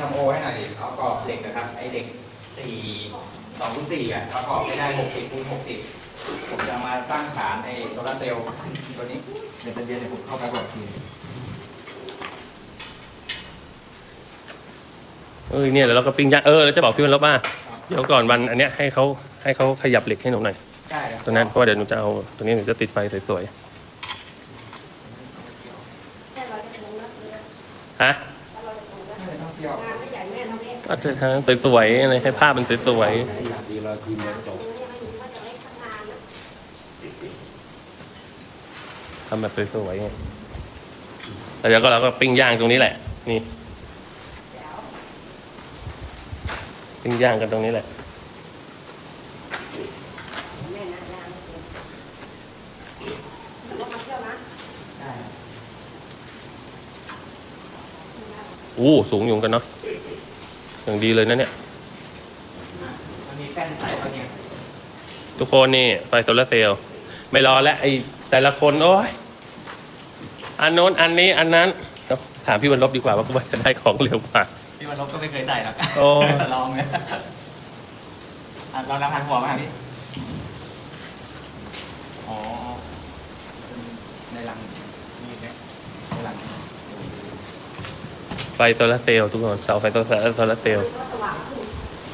ทำโอให้หน่อยดิเอากรอบเหล็กนะครับ ไอเหล็กสี่สองคูณสี่อะประกอบไม่ได้หกสิบคูณหกสิบผมจะมาตั้งฐานไอโซลาร์เซลล์ตัวนี้เดี๋ยวเป็นเดือนเดี๋ยวผมเข้าไปบอกทีเออเนี่ยแล้วเราก็ปิ้งย่างเออแล้วจะบอกพี่วันลบว่าเดี๋ยวก่อนวันอันเนี้ยให้เขาให้เขาขยับเหล็กให้หนูหน่อยได้ครับตัวนั้นเพราะว่าเดี๋ยวหนูจะเอาตัวนี้หนูจะติดไฟสวยแค่เราจะลงนักเรียนๆฮะ ก็จะทางสวยๆอะไรให้ภาพมันสวยดีเราทีมเราจบยังไม่รู้ว่าจะได้ทำงานนะๆทำแบบสวยๆไงแล้วเดี๋ยวก็เราก็ปิ้งย่างตรงนี้แหละ นี่ ปิ้งย่างกันตรงนี้แหละแม่นะงานไม่เป็นลงมาเที่ยวนะได้ครับอู้สูงอยู่กันเนาะ อย่างดีเลยนะเนี่ยมันมีแป้นใส่ตัวเนี้ยทุกคนนี่ไฟโซลาร์เซลล์ไม่รอแล้วไอ้แต่ละคนโอ้ยอันโน้นอันนี้อันนั้นเดี๋ยวถามพี่วันลบดีกว่าว่าว่าจะได้ของเร็วกว่า พี่วันลบก็ไม่เคยใส่หรอกโอ้ ลองเลยอะลองรับทางหัวมาพี่อ๋อในรังนี่เนี่ยในรัง ไฟโซลาร์เซลล์ทุกคนเสาไฟโซลาร์เซลล์ก็สว่างขึ้น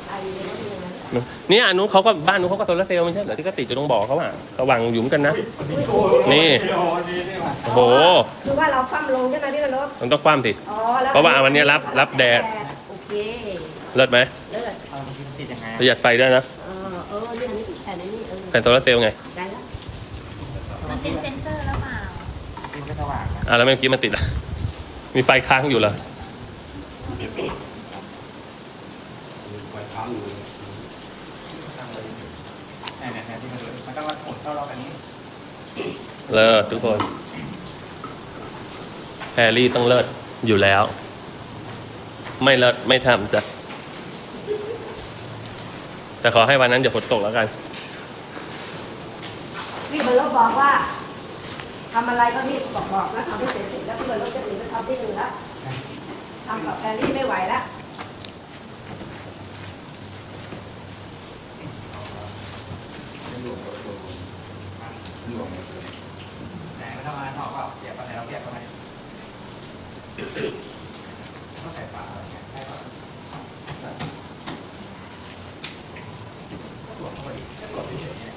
ไอ้เดี๋ยวมันยังไงเนี่ยอันนู้นเขาก็บ้านนู้นเขาก็โซลาร์เซลล์ไม่ใช่เหรอที่ก็ติดอยู่ตรงบ่อเขาอะเขาวางอยู่เหมือนกันนะ นี่โอ้โหคือว่าเราคว่ำลงใช่ไหมพี่วรบมันต้องคว่ำสิอ๋อแล้วเพราะว่าวันนี้รับรับแดดโอเคเลิศไหมเลิศเอามันติดยังไงประหยัดไฟด้วยนะเออเออนี่อันนี้แต่ในนี่เออแผ่นโซลาร์เซลล์ไงได้แล้วมันเป็นเซนเซอร์แล้วเปล่าติดก็สว่างนะอะแล้วเมื่อกี้มันติดอะมีไฟค้างอยู่เหรอ ไฟค้างอยู่ เนี่ยเนี่ยเนี่ยที่มันมันต้องมาหมุนเข้ารอบอันนี้ เลิศทุกคนแฮร์รี่ต้องเลิศอยู่แล้ว ไม่เลิศไม่ทำจ้ะ แต่ขอให้วันนั้นอย่าฝนตกแล้วกัน พี่วรบบอกว่าทำอะไรก็รีบบอกบอกแล้วทำให้เสร็จๆแล้วพี่วรบจะหนีไปทำที่อื่นแล้วทำกับแอลลี่ไม่ไหวแล้วไหนมัน ต้องมาสอบเปล่าเปียกกันไหนเราเปียกกันไหมก็ใส่ฝาอะไรเงี้ยใช่ป่ะก็ตรวจเข้าไปดิก็ตรวจเฉยๆเนี่ย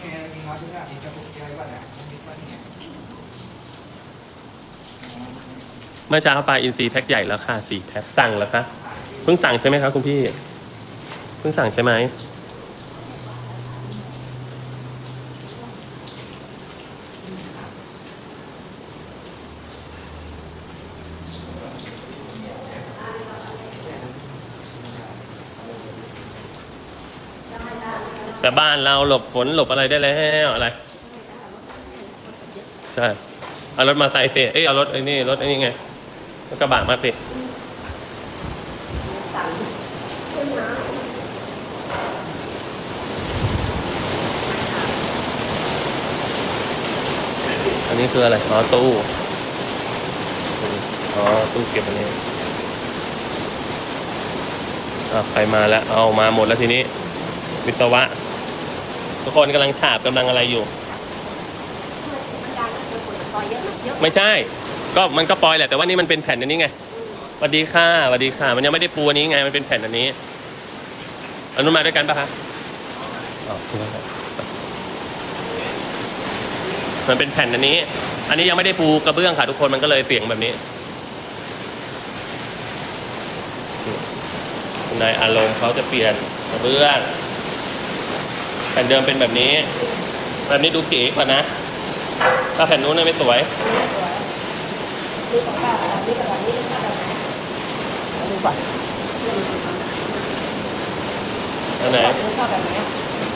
เนี่ยมีน้อยที่หน้ามีกระปุกเยอะป่ะเนี่ยมันมีป่ะเนี่ยเมื่อเช้าปลาอินทรีแพ็คใหญ่แล้วค่ะสี่แพ็คสั่งแล้วคะเพิ่งสั่งใช่ไหมครับคุณพี่ เพิ่งสั่งใช่ไหม แต่บ้านเราหลบฝนหลบอะไรได้แล้วอะไร ใช่เอารถมาใส่เตะเอ้ยเอารถไอ้นี่รถไอ้นี่ไงรถกระบะมาติดสั่งขึ้นมาอันนี้คืออะไรอ๋อตู้อ๋อตู้เก็บอันนี้อะใครมาแล้ว เอามาหมดแล้วทีนี้วิศวะ ทุกคนกำลังฉาบกำลังอะไรอยู่ มันดังนะคือคนต่อยเยอะนะเยอะไม่ใช่ ก็มันก็ปล่อยแหละแต่ว่านี่มันเป็นแผ่นอันนี้ไงสวัสดีค่ะสวัสดีค่ะ มันยังไม่ได้ปูอันนี้ไง มันเป็นแผ่นอันนี้อันนู้นมาด้วยกันปะคะอ๋อมันเป็นแผ่นอันนี้ อันนี้ยังไม่ได้ปูกระเบื้องค่ะทุกคนมันก็เลยเสียงแบบนี้คุณนายอารมณ์เขาจะเปลี่ยนกระเบื้อง แผ่นเดิมเป็นแบบนี้แบบนี้ดูเก๋กว่านะ ถ้าแผ่นนู้นนะไม่สวยนี่ของป้าแบบนี้กับแบบนี้เป็นป้าแบบไหนเอาดูก่อนอันไหนนี่ชอบแบบไหน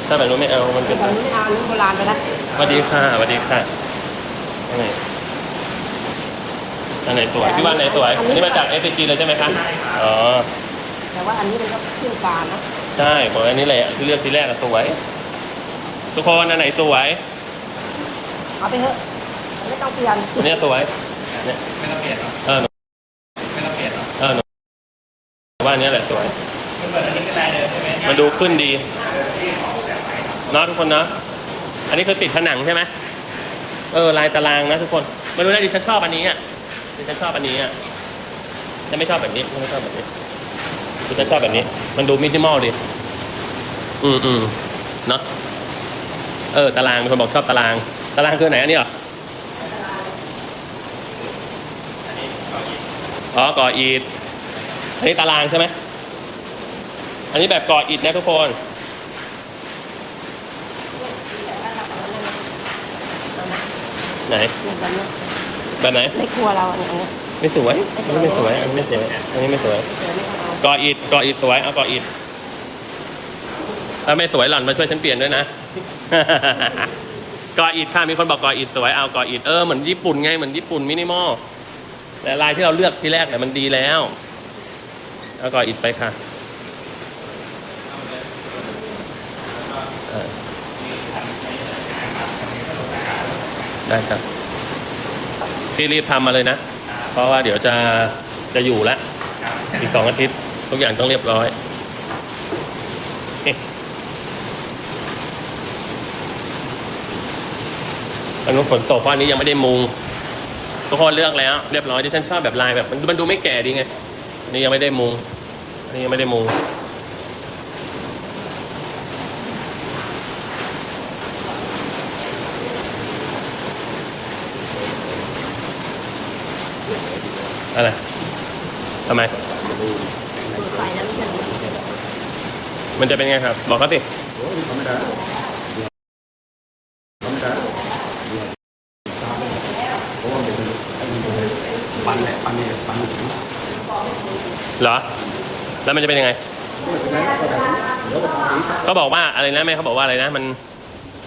ถ้าแบบนู้นไม่เอามันเป็นแบบนี้ไม่เอานี่โบราณไปแล้วสวัสดีค่ะสวัสดีค่ะอันไหนอันไหนสวยพี่ว่าอันไหนสวยอันนี้มาจาก s อ g เลยใช่ไหมคะอ๋อแต่ว่าอันนี้มันก็ชื่อปลานะใช่ของอันนี้แหละที่เลือกทีแรกอะสวย ทุกคนอันไหนสวย เอาไปเถอะไม่ต้องเปลี่ยนอันเนี้ยสวยไม่ต้องเปลี่ยนหรอเออหนูไม่ต้องเปลี่ยนหรอเออหนูว่าอันเนี้ยแหละสวยมันเหมือนอันนี้ก็ได้เลยใช่ไหมมันดูขึ้นดีเนาะทุกคนเนาะอันนี้คือติดผนังใช่ไหมเออลายตารางนะทุกคนไม่รู้นะดิฉันชอบอันนี้อะดิฉันชอบอันนี้อะฉันไม่ชอบแบบนี้ฉันไม่ชอบแบบนี้ดิฉันชอบแบบนี้ มันดูมินิมอลดี อืมอืมเนาะ เออตารางมีคนบอกชอบตาราง ตารางคือไหนอันนี้เหรออ๋อก่ออิฐอันนี้ตารางใช่ไหมอันนี้แบบก่ออิฐนะทุกคนไหนแบบไหนในครัวเราเนี่ยไม่สวยอันนี้ไม่สวยอันนี้ไม่สวยอันนี้ไม่สวยก่ออิฐก่ออิฐสวยเอาก่ออิฐถ้าไม่สวยหล่อนมาช่วยฉันเปลี่ยนด้วยนะ กออิฐค่ะมีคนบอกกออิฐสวยเอากออิฐเออเหมือนญี่ปุ่นไงเหมือนญี่ปุ่นมินิมอลแต่ลายที่เราเลือกที่แรกเนี่ยมันดีแล้วเอากออิฐไปค่ะได้ครับพี่รีบทำมาเลยนะ เพราะว่าเดี๋ยวจะจะอยู่แล้วอีกสองอาทิตย์ ทุกอย่างต้องเรียบร้อย อันนู้นฝนตกเพราะอันนี้ยังไม่ได้มุง ทุกคนเลือกแล้ว เรียบร้อยที่ฉันชอบแบบลายแบบมันมันดูไม่แก่ดีไงอันนี่ยังไม่ได้มุงอันนี่ยังไม่ได้มุงอะไรทำไมไฟนั้นจะมันจะเป็นไงครับ บอกเขาสิ โอ้ยธรรมดาธรรมดาเพราะว่าเป็นไอ้นี่ปันแหละปันเนี่ยปันหนึ่ง เหรอ แล้วมันจะเป็นยังไง เขาบอกว่าอะไรนะแม่เขาบอกว่าอะไรนะ มัน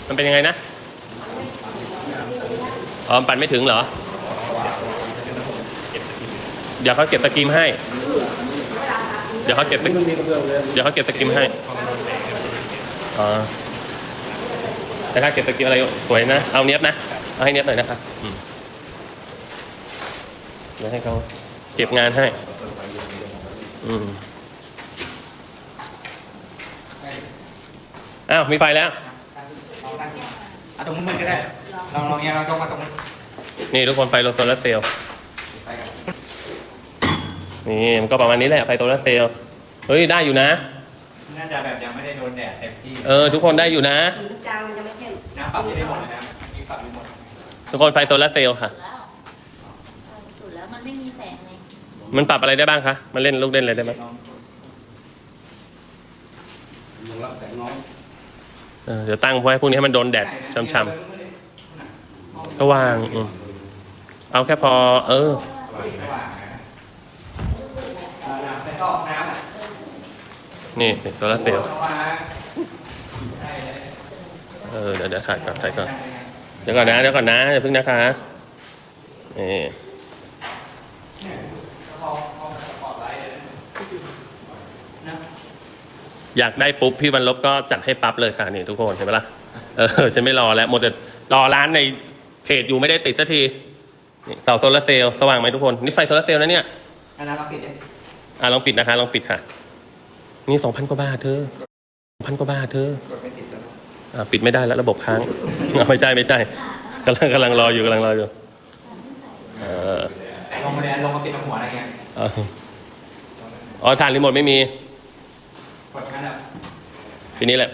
มันเป็นยังไงนะอ๋อปั่นไม่ถึงเหรอ เดี๋ยวเขาเก็บสกรีมให้ เดี๋ยวเขาเก็บสมันมีกระเบื้องเดี๋ยวเขาเก็บสกรีมให้อ๋อแต่ถ้าเก็บสกรีมอะไรสวยนะ เอาเนี้ยบนะเอาให้เนี้ยบหน่อยนะครับอืมเดี๋ยวให้เขาเก็บงานให้ อืม อ้าวมีไฟแล้วลองตั้งเอาตรงมือก็ได้ลองลองเนี้ยเรายกมาตรงนี้นี่ทุกคนไฟโซลาร์เซลล์ไปกันนี่มันก็ประมาณนี้แหละไฟโซลาร์เซลล์เฮ้ยได้อยู่นะ น่าจะแบบยังไม่ได้โดนแดดเต็มที่เออ ทุกคนได้อยู่นะสีจางมันจะไม่เข้มน้ำปรับที่ได้หมดเลยนะมีปรับได้หมดทุกคนไฟโซลาร์เซลล์ค่ะแล้วสุดแล้วมันไม่มีแสงเลยมันปรับอะไรได้บ้างคะมันเล่นลูกเล่นอะไรได้บ้างลงรับแสงน้อย เดี๋ยวตั้งไว้พวกนี้ให้มันโดนแดดช่ำๆก็วางอเอาแค่พอ เออนี่โซลาร์เซลล์เข้ามาได้เลยเออเดี๋ยวเดี๋ยวถ่ายก่อนถ่ายก่อน เดี๋ยวก่อนนะ เดี๋ยวก่อนนะอย่าเพิ่งนะคะนี่ พอพอสปอร์ตไลท์เลยนะ อยากได้ปุ๊บพี่วันลบก็จัดให้ปั๊บเลยค่ะนี่ทุกคนเห็นไหมล่ะเออฉันไม่รอแล้วหมดแต่รอร้านในเพจอยู่ไม่ได้ติดสักทีนี่เสาโซลาร์เซลล์สว่างไหมทุกคนนี่ไฟโซลาร์เซลล์นะเนี่ยอันนั้นเราปิดเองอะลองปิดนะคะลองปิดค่ะ นี่สองพันกว่าบาทเธอพันกว่าบาทเธอกดไม่ติดแล้วอะปิดไม่ได้แล้วระบบค้างอะไม่ใช่ไม่ใช่กำลังกำลังรออยู่กำลังรออยู่เออลงมาเลยลงมาปิดตรงหัวอะไรเงี้ยเอาอ๋อฐานรีโมทไม่มีกดงั้นอะ ทีนี้แหละ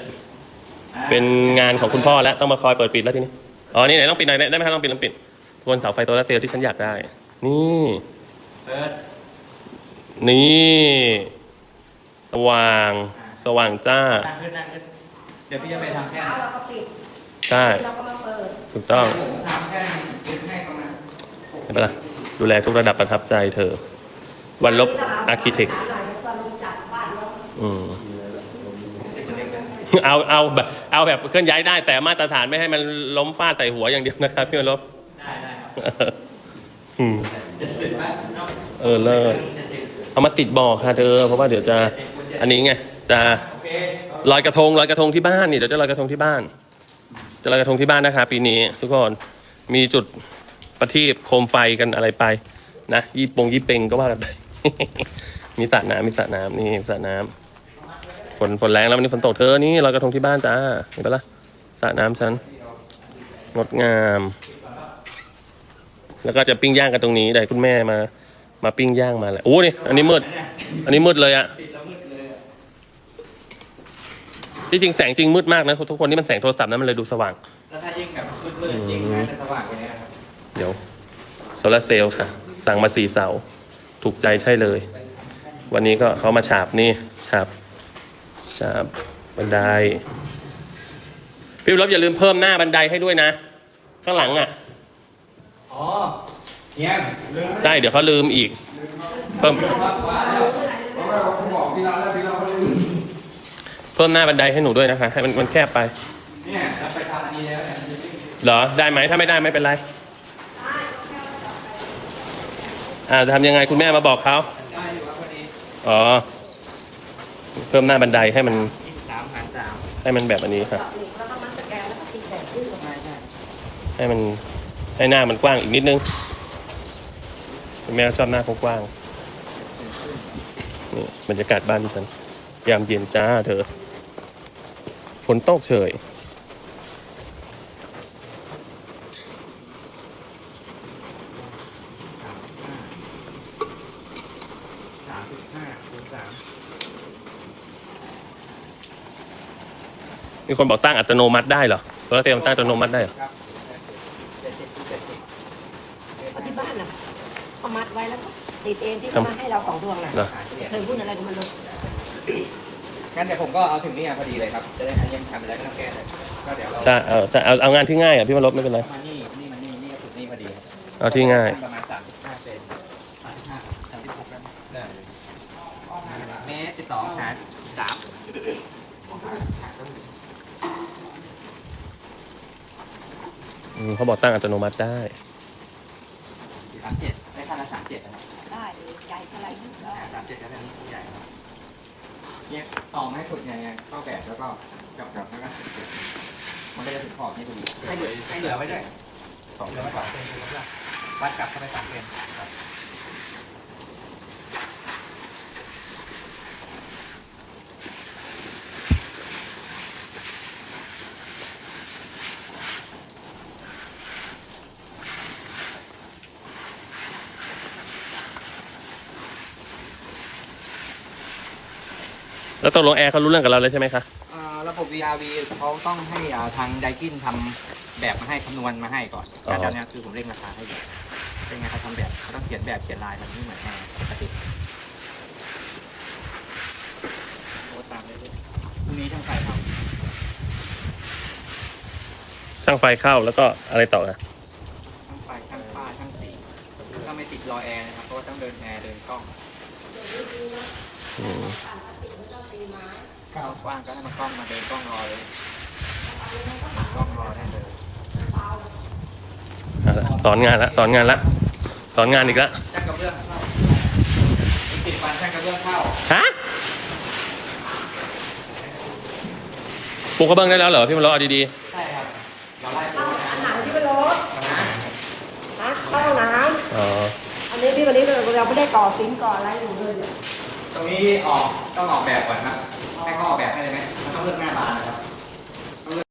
เป็นงานของคุณพ่อแล้วต้องมาคอยเปิดปิดแล้วทีนี้อ๋อนี่ไหนต้องปิดหน่อยได้ไหมครับลองปิดลองปิดทวนเสาไฟโซลาร์เซลล์ที่ฉันอยากได้ นี่เปิดนี่สว่างสว่างจ้าตั้งขึ้นตั้งขึ้นเดี๋ยวพี่จะไปทำแค่เช้าเราก็ปิดใช่เราก็มาเปิดถูกต้องทำแค่ยึดให้ตรงนั้นเห็นปะล่ะดูแลทุกระดับประทับใจเธอ วันลบอาร์คิเทคหาหน่อยเดี๋ยวตอนลงจากบ้านเราอืม เอาเอาแบบเอาแบบเคลื่อนย้ายได้ แต่มาตรฐานไม่ให้มันล้มฟาดใส่หัวอย่างเดียวนะครับพี่วันลบได้ได้ครับอืมจะสึกไหมเนาะเออเลิศเอามาติดบอกค่ะเธอเพราะว่าเดี๋ยวจะ อันนี้ไงจะโอเคลอยกระทงลอยกระทงที่บ้านนี่เดี๋ยวจะลอยกระทงที่บ้าน จะลอยกระทงที่บ้านนะคะปีนี้ทุกคนมีจุดประทีปโคมไฟกันอะไรไป นะยี่ปงยี่เปงก็ว่ากันไป มีสระน้ำมีสระน้ำนี่สระน้ำ ฝนฝนแรงแล้ววันนี้ฝนตกเธอนี่ลอยกระทงที่บ้านจ้าเห็นปะล่ะสระน้ำฉันงดงาม แล้วก็จะปิ้งย่างกันตรงนี้ได้คุณแม่มา มาปิ้งย่างมาแหละโอ้นี่อันนี้มืด อันนี้มืดเลยอะติดแล้วมืดเลยอะที่จริงแสงจริงมืดมากนะทุกคนนี่มันแสงโทรศัพท์นะมันเลยดูสว่าง แล้วถ้ายิ่งแบบมืดๆยิ่งน่าจะสว่างกว่านี้นะครับเดี๋ยวโซลาร์เซลล์ค่ะ สั่งมาสี่เสา ถูกใจใช่เลย วันนี้ก็เขามาฉาบนี่ฉาบ ฉาบบันได พี่รบอย่าลืมเพิ่มหน้าบันไดให้ด้วยนะ ข้างหลังอะ อ๋อเนี่ยลืมใช่เดี๋ยวเขาลืมอีก เพิ่มว่าว่าแล้วเพราะว่าเขาบอกพี่นัทแล้วพี่นัทเขาลืมเพิ่มหน้าบันไดให้หนูด้วยนะคะ ให้มันมันแคบไป เนี่ยเราไปทานอันนี้แล้วเนี่ยเหรอ ได้ไหมถ้าไม่ได้ไม่เป็นไร อ่าจะทำยังไงคุณแม่มาบอกเขา ได้อยู่ครับวันนี้อ๋อ เพิ่มหน้าบันไดให้มันยี่สิบสามหารสามให้มันแบบอันนี้ค่ะเจาะเหล็กแล้วก็มัดตะแกรงแล้วก็ตีแบบขึ้นลงมาใช่ใช่ให้มันให้หน้ามันกว้างอีกนิดนึงคุณแม่ก็ชอบหน้ากว้างๆนี่บรรยากาศบ้านที่ฉันยามเย็นจ้าเธอฝนตกเฉย สามสิบห้าคูณสาม มีคนบอกตั้งอัตโนมัติได้เหรอโซลาร์เซลล์มันตั้งอัตโนมัติได้เหรอครับเจ็ดสิบคูณเจ็ดสิบเอาที่บ้านน่ะเอามัดไว้แล้วก็ติดเองที่เขามาให้เราของดวงน่ะเหรอหารเจ็ดเธอพูดอะไรกับมันเลยงั้นเดี๋ยวผมก็เอาถึงนี่พอดีเลยครับ จะได้อันยังทำไปแล้วไม่ต้องแก้เลยก็เดี๋ยวเราใช่เอาแต่เอาเอางานที่ง่ายอะพี่มาลบไม่เป็นไร มานี่นี่มานี่นี่ก็สุดนี่พอดีครับเอาที่ง่าย ประมาณสามสิบห้าเซนสามสิบห้าสามสิบหกได้ได้เมตรสิบสองหารสาม อืมเขาบอกตั้งอัตโนมัติได้ สามเจ็ดได้ค่าละสามเจ็ดนะได้เลยใหญ่เท่าไหร่นี่ก็สามเจ็ดก็ได้นี่ใหญ่ครับเนี่ยต่อให้สุดเนี่ยเนี่ยเข้าแบบแล้วก็จับจับแล้วก็มันก็จะถึงขอบนี่พอดีให้เหลือให้เหลือไว้ด้วยสองเซนกว่าวัดกลับเข้าไปสามเซนครับ แล้วตกลงแอร์เขารู้เรื่องกับเราเลยใช่ไหมคะอ่าระบบ VRV เขาต้องให้อ่าทางไดกินทำแบบมาให้คำนวณมาให้ก่อนอ๋อแต่ตอนนี้คือผมเร่งราคาให้อยู่เป็นไงเขาทำแบบเขาต้องเขียนแบบเขียนลายมันไม่เหมือนแอร์ปกติโอ้ตามเลยพรุ่งนี้ช่างไฟครับช่างไฟเข้าแล้วก็อะไรต่อนะช่างไฟช่างป้าช่างสีก็ไม่ติดรอแอร์นะครับเพราะว่าต้องเดินแอร์เดินกล้อง อืม กว้างก็ให้มันกล้องมาเดินกล้องรอเลยกล้องรอได้เลยเอาละสอนงานละสอนงานละสอนงานอีกละช่างกระเบื้องเข้าอีกสิบวันช่างกระเบื้องเข้าฮะปลูกกระเบื้องได้แล้วเหรอพี่มาล้อเอาดีใช่ครับเราไล่ปูนะอันไหนที่เป็นรถนะฮะเข้าห้องน้ๆอ๋อำอันนี้พี่วันนี้เราไม่ได้ก่อซิงค์ก่ออะไรอยู่เลยเนี่ยต รงนี้ออกต้องออกแบบก่อนครับ ให้เขาออกแบบให้เลยไหมมันต้องเลือกหน้าบานนะครับต้องเลื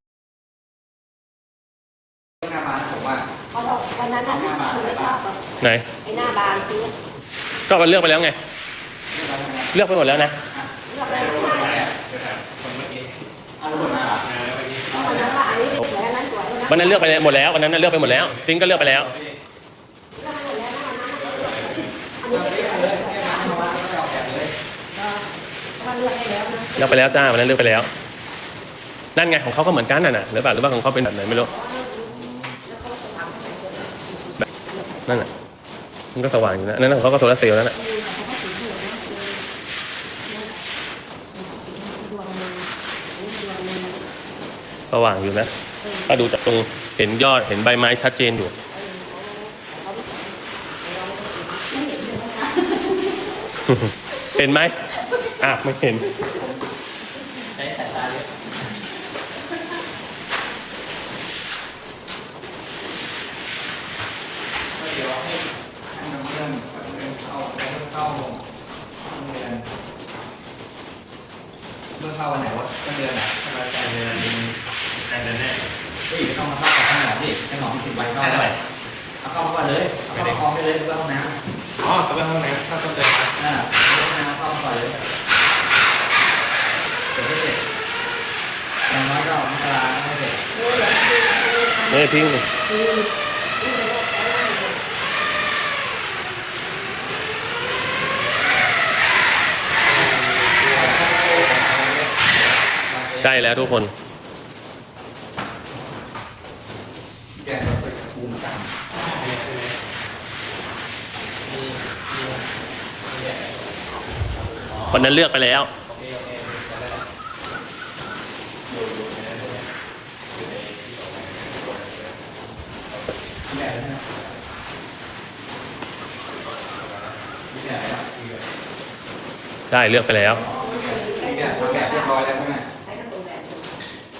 อกหน้าบานนะผมว่าเพราะวันนั้นน่ะคุณไม่ชอบอะไหน ไอ้หน้าบานคือก็มันเลือกไปแล้วไง เลือกแล้วใช่ไหมเลือกไปหมดแล้วนะ เลือกอะไรไม่ได้คนเมื่อกี้เอาระบบมาเหรอวันนั้นว่าอันนี้สวยอันนั้นสวยอันนั้น วันนั้นเลือกไปหมดแล้ว วันนั้นน่ะเลือกไปหมดแล้ว ซิงค์ก็เลือกไปแล้ว อันนี้ไม่สวย เลยแค่นั้นเพราะว่าไม่ได้ออกแบบเลย มันเลือกให้แล้วนะ เลือกไปแล้วจ้าวันนั้นเลือกไปแล้ว นั่นไงของเขาก็เหมือนกันน่ะนะหรือเปล่าหรือว่าของเขาเป็นแบบไหนไม่รู้แบบนั่นน่ะมันก็สว่างอยู่นะนั่นของเขาก็โซลาร์เซลล์แล้วน่ะดวงหนึ่งนี่ดวงหนึ่งสว่างอยู่นะถ้าดูจากตรงเห็นยอดเห็นใบไม้ชัดเจนอยู่เห็นไหมอะไม่เห็น ใช้สายตาเลยก็เดี๋ยวให้ให้น้ำเชื่อมกับเรื่องเข้าไปเข้าห้องเลย เมื่อเข้าวันไหนวะต้นเดือนไหน กลางเดือนกลางเดือนแน่ พี่ไม่ต้องมาเข้ากับข้างหลังพี่ให้หมอติดไว้เข้าเลยเอาเข้ามาก่อนเลยเอาเข้ามาคล้องไปเลยเพื่อห้องน้ำ อ๋อก็ไปห้องน้ำเข้าต้นเดือนครับ อ่าห้องน้ำเข้ามาก่อนเลยเดี๋ยวไม่เสร็จอย่างน้อยก็มกราไม่เสร็จ ไม่ทิ้งเลยใกล้แล้วทุกคนแกเราไปภูมกันคนนั้นเลือกไปแล้ว แก่แล้วนะแก่แล้ว ใช่เลือกไปแล้วแก่แก่เรียบร้อยแล้วใช่ไหมให้กระตุ้นแบบ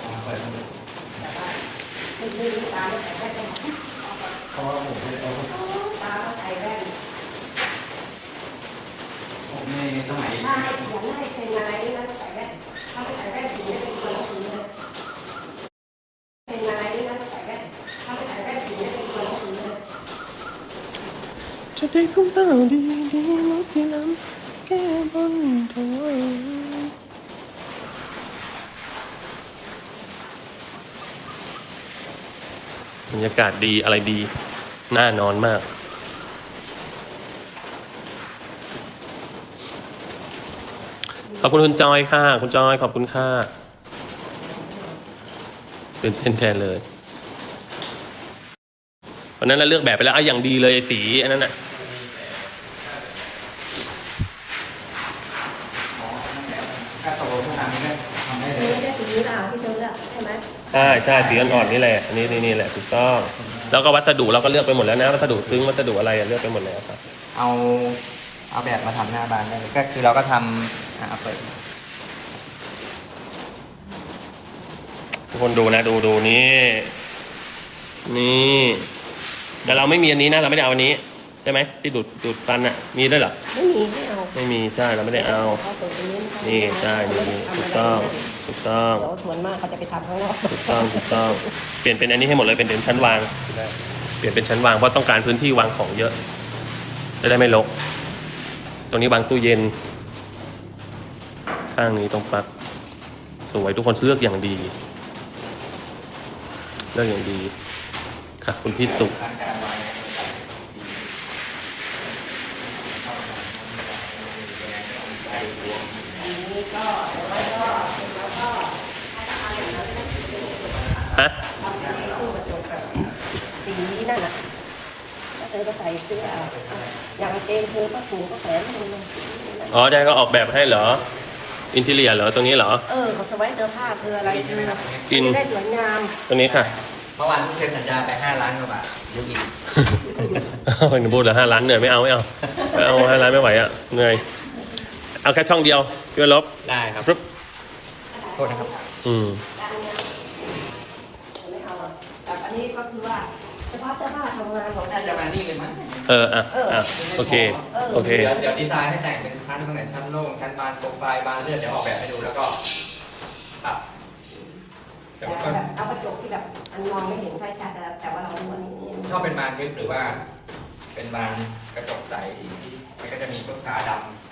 อ่าเปิดแต่ว่าไม่ไม่รู้ตาไม่ใส่แว่นก็มอเพราะว่าผมไม่ได้เอาตาไม่ใส่แว่นผมในสมัยถ้าให้เขียนให้เป็นอะไรนี่นะใส่แว่นถ้าไม่ใส่แว่นผีจะเป็นคนละผีเลยเป็นอะไรนี่นะใส่แว่นถ้าไม่ใส่แว่นผีจะเป็นคนละผีเลยจะได้พบเราดีดีน้องสีน้ำแก้บนเธอบรรยากาศดีอะไรดี น่านอนมาก ขอบคุณคุณจอยค่ะ คุณจอยขอบคุณค่ะเป็นเต้นแทนเลยวันนั้นเราเลือกแบบไปแล้วเอาอย่างดีเลยสีอันนั้นน่ะ ถ้าโตขนาดนี้ก็ทำได้ เลไม่ยได้สีหนาที่เธอเลือกใช่ไหมใช่ใช่สีอ่อนๆนี่แหละอันนี้นี่นี่แหละถูกต้อง แล้วก็วัสดุเราก็เลือกไปหมดแล้วนะวัสดุซึ้งวัสดุอะไรอะเลือกไปหมดแล้วครับ เอาเอาแบบมาทำหน้าบานได้เลยก็คือเราก็ทำอ่าเปิดทุกคนดูนะดูดูนี่ นี่แต่เราไม่มีอันนี้นะเราไม่ได้เอาอันนี้ ใช่ไหมที่ดูดดูดฟันอะมีด้วยเหรอไม่มีไม่เอาไม่มีใช่เราไม่ได้เอาเขาเปิดตรงนี้นี่ใช่นี่นี่ถูกต้อง ถูกต้อง เดี๋ยวส่วนมากเขาจะไปทำข้างนอกถูกต้องถูกต้อง เปลี่ยนเป็นอันนี้ให้หมดเลยเป็นเป็นชั้นวาง เปลี่ยนเป็นชั้นวางเพราะต้องการพื้นที่วางของเยอะ จะได้ไม่รกตรงนี้วางตู้เย็น ข้างนี้ตรงปลั๊กสวยทุกคนเลือกอย่างดี เลือกอย่างดี ค่ะ คุณพี่สุการการวางอันนี้ก็แล้วก็แล้วก็ ฮะทำเป็นตู้กระจกแบบสีนั่นน่ะแล้วเธอก็ใส่เสื้ออย่างเกงเธอก็ถูกก็แขวนมืออ๋อได้ก็ออกแบบให้เหรอ อินทีเรียเหรอตรงนี้เหรอ เออเขาจะไว้เสื้อผ้าคืออะไรคือกินจะได้สวยงาม ตรงนี้ค่ะ เมื่อวานเพิ่งเซ็นสัญญาไป5ล้านกว่าบาทเดี๋ยวอีกเอาหนูพูดเหลือห้าล้านเหนื่อยไม่เอาไม่เอาไม่เอาห้าล้านไม่ไหวอะเหนื่อยเอาแค่ช่องเดียวพี่วันลบได้ครับฟึบโทษนะครับ อืมไม่เอาอะแต่อั นนี้ก็คือว่าเฉพาะเสื้อผ้าทำงานของน่าจะมานี่เลยมั้งเอออะอะโอเคโอเค เดี๋ยวเดี๋ยวดีไซน์ให้แต่งเป็นชั้นตรงไหนชั้นโล่งชั้นบานโปรไฟล์บานเลื่อนเดี๋ยวออกแบบให้ดูแล้วก็ปรับแต่แต่มันก็แบบเอากระจกที่แบบอันมองไม่เห็นไฟชัดแต่แต่ว่าเราดูอันนี้ชอบเป็นบานทึบหรือว่า เป็นบานกระจกใสมันก็จะมีลูกค้าด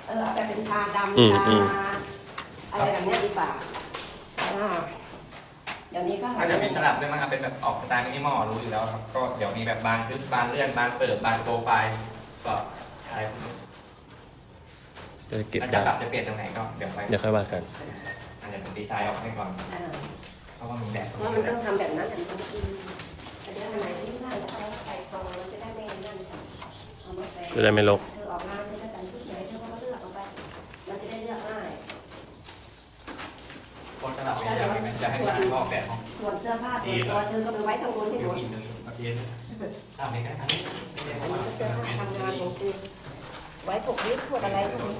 เออเอาไปเป็นชาดอืมำชาอืมอะไรแบบเนี้ยดีกว่าอ่าเดี๋ยวนี้ก็ำถ้าจะมีฉลับด้วยมั้งครับเป็นแบบออกสไตล์มินิมอลรู้อยู่แล้วครับ ก็เดี๋ยวมีแบบบานทึบบานเลื่อนบานเปิดบานโปรไฟล์ก็อะไรพวกนี้จะเก็บถ้าจะได้ปรับจะเปลี่ยนตรงไหนก็เดี๋ยวไปเดี๋ยวค่อยว่ากันอันนี้ผมดีไซน์ออกให้ก่อนอ่าเพราะว่ามีแบบตรงว่านี้มันด้ต้วอยงทำแบบนั้นแต่มันต้องกินแต่เดี๋ยวอันไหนที่ง่ายก็เอาใส่กล่องมันจะได้ไม่นั่นเอามาใส่จะได้ไม่รก ทำไม่ได้ครับอันนี้ก็เจอผ้าทำงานของคือไว้พวกนี้พวกอะไรพวกนี้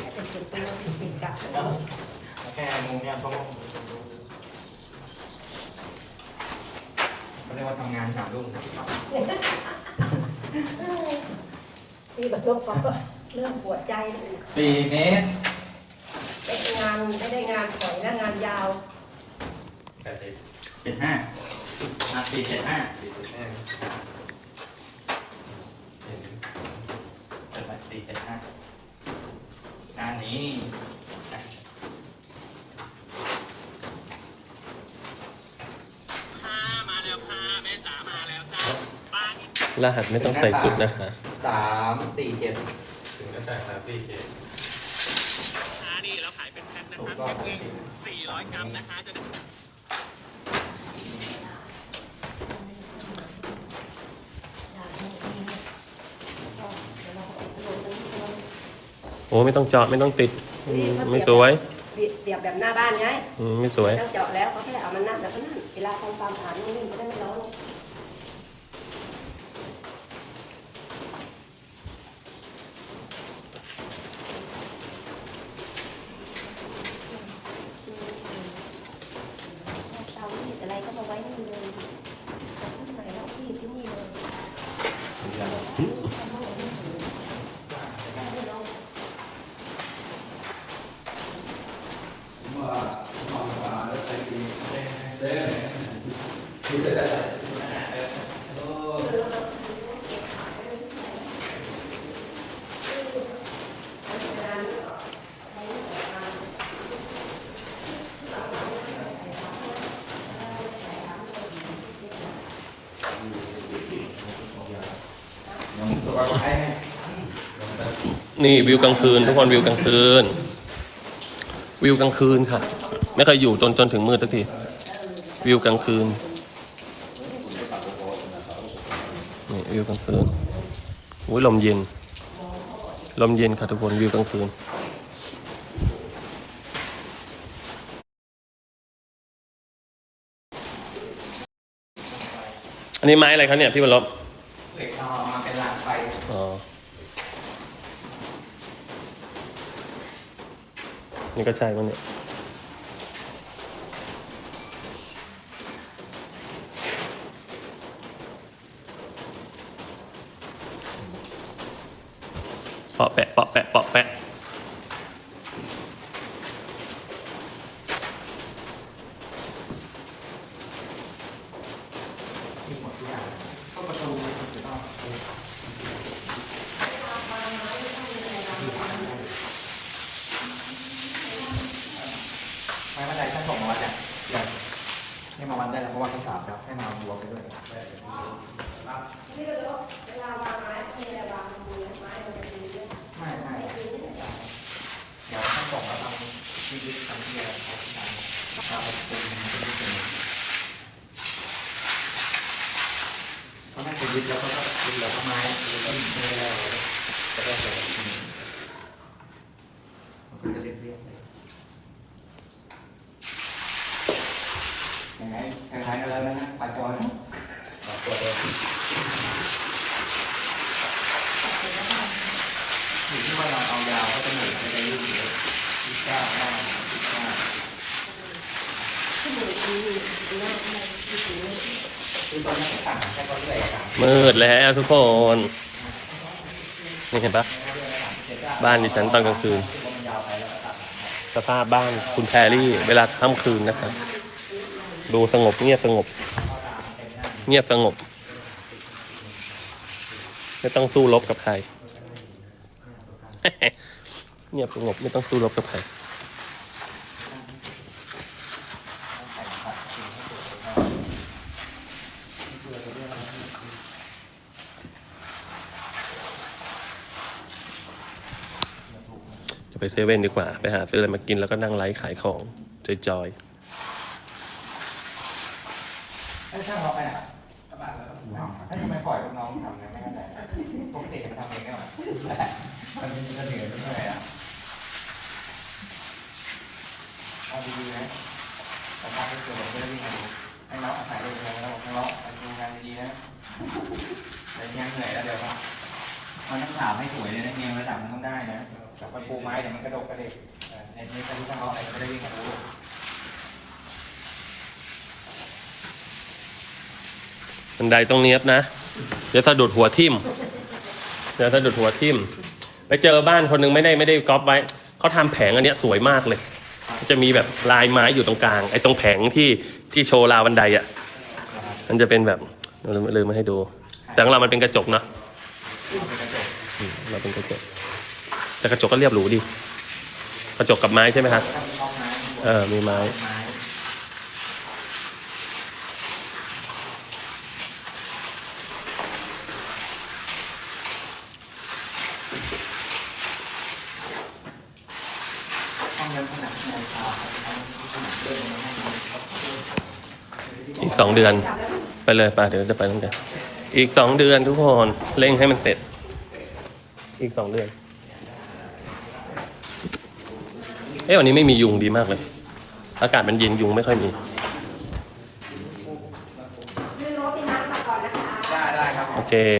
ให้เป็นส่วนตัวติดกับแค่มุมเนี้ยเขาเขาเรียกว่าทำงานสามรุ่งครับที่แบบโลกก็เริ่มปวดใจเลยสี่เมตร ได้งานไม่ได้งานขอ เจ็ดห้าอะสี่เจ็ดห้า สี่สิบห้า เปิดมาสี่เจ็ดห้าอ่านี้อะรหัสไม่ต้องใส่จุดนะคะสามสี่เจ็ดถึงก็จ่ายครับพี่เจถูกต้อง400กรัมนะคะจะ อ้ไม่ต้องเจาะไม่ต้องติดอืมไม่สวยเสียบแบบหน้าบ้านไง อืมไม่สวยต้องเจาะแล้วเขาแค่เอามันนั่นแล้วก็นั่นเวลาทำความสะอาดนี่มันจะได้ไม่ร้อนเตานี่อะไรก็มาไว้นี่เลยที่ไหนแล้วที่ที่นี่เลย ตัวไอ้ นี่วิวกลางคืน ทุกคนวิวกลางคืน วิวกลางคืนค่ะ ไม่เคยอยู่จนจนถึงมืดสักที วิวกลางคืนนี่วิวกลางคืนอุ้ยลมเย็น ลมเย็นค่ะทุกคนวิวกลางคืนอันนี้ไม้อะไรครับเนี่ยพี่บรรลบ เหล็กเอามาเป็นหลังไฟ อ๋อ นี่ก็ใช่มั้งเนี่ยปะแปะปะแปะ เปาะแปะ ที่หมดทุกอย่างก็ประตูถูกต้องไม่เป็นไรถ้าส่งมาวัดเนี่ยเดี๋ยวให้มาวัดได้แล้วเพราะว่าเขาสามแล้วให้มาเอาบัวไปด้วย นี่ก็เลยเวลาวางไม้ที่เวลาวางมือไม้มันจะดีด้วย ไม่ไม่เดี๋ยวถ้าส่งแล้วทำที่ยึดทำที่อะไรทำที่ไหนทำเป็นเป็นที่เป็นเขาไม่ไปยึดแล้วเขาก็ยึดแล้วก็ไม้ยึดแล้วไม่ได้จะได้เลยมันก็จะเรียบเรียบเลยยังไงคล้ายๆกันแล้วนะปลาจอยตัวเดิม อยู่ที่ว่าเราเอายาวก็จะหมุนไปได้ยืดเยอะยี่สิบเก้าได้ยี่สิบเก้ามืดเลยที่ดีเลยคือตอนนี้ต่างแค่ก็เรื่อยต่างมืดแล้วทุกคนนี่เห็นปะบ้านดิฉันตอนกลางคืนมันยาวไปแล้วก็ตัดสภาพบ้านคุณแพรรี่ เวลาค่ำคืนนะครับ ดูสงบเงียบสงบ เงียบสงบ ไม่ต้องสู้รบกับใคร เงียบสงบไม่ต้องสู้รบกับใครจะไปเซเว่นดีกว่า ไปหาซื้ออะไรมากินแล้วก็นั่งไลฟ์ขายของจอยจอยไอ้ช่างเราไปอะกลับบ้านแล้วทำไมปล่อยน้องทำเนี่ยไม่เข้าใจปกติมันทำเองได้หรอมันมีเสน่ห์ด้วยอะเอาดีๆนะ แต่ถ้าไม่เกิดไม่ได้วิ่งให้น้องอาศัยเลยนะแล้วบอกน้องไปดูงานดีๆนะแต่ยังเหนื่อยแล้วเดี๋ยวมันต้องถามให้สวยเลยนะเนียระดับมันต้องได้นะแต่ไปปูไม้เดี๋ยวมันกระดกกระเดกในนี้ก็รู้ต้งเอาอะไรไม่ได้วิ่งมาดูๆบันไดต้องเนี้ยบนะ เดี๋ยวสะดุดหัวทิ่ม เดี๋ยวสะดุดหัวทิ่ม ไปเจอบ้านคนหนึงไม่ได้ไม่ได้ก๊อปไว้ เขาทำแผงอันเนี้ยสวยมากเลย จะมีแบบลายไม้อยู่ตรงกลาง ไอ้ตรงแผงที่ที่โชว์ราวบันไดอะ มันจะเป็นแบบเราลืมลืมมาให้ดู แต่ของเรามันเป็นกระจกเนาะเป็นกระจกอืมเราเป็นกระจก แต่กระจกก็เรียบหรูดี กระจกกับไม้ใช่ไหมครับถ้ามีห้องไม้เออ มีไม้ ไม้ห้องนั้นขนาดแนวคาครับขนาดเดินมาห้องนี้ อีก สองเดือน ไปเลยป่ะเดี๋ยวจะไปตั้งแต่อีกสองเดือนทุกคนเร่งให้มันเสร็จ อีกสองเดือน เอ้วันนี้ไม่มียุงดีมากเลย อากาศมันเย็นยุงไม่ค่อยมีลื่นรถที่น้ำก่อนนะคะได้ได้ครับโอเค